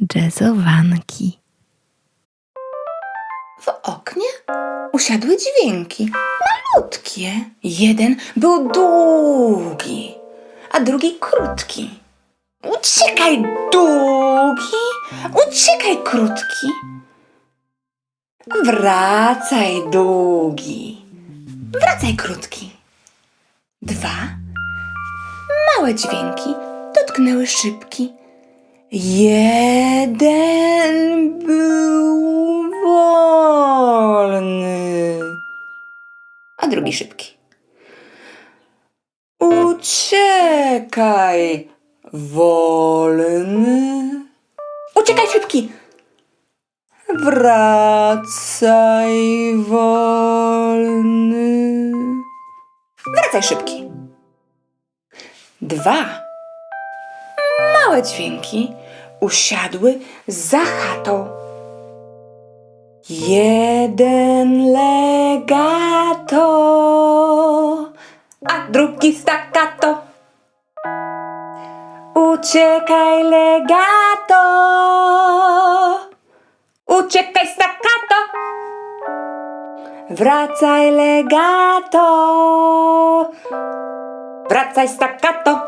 jazzowanki. W oknie usiadły dźwięki, malutkie. Jeden był długi, a drugi krótki. Uciekaj, długi, uciekaj, krótki. Wracaj, długi, wracaj, krótki. Dwa małe dźwięki dotknęły szybki. Jeden był wolny, a drugi szybki. Uciekaj, wolny. Uciekaj, szybki. Wracaj, wolny. Wracaj, szybki. Dwa małe dźwięki usiadły za chatą. Jeden legato, a drugi staccato. Uciekaj legato, uciekaj staccato. Wracaj legato, wracaj staccato.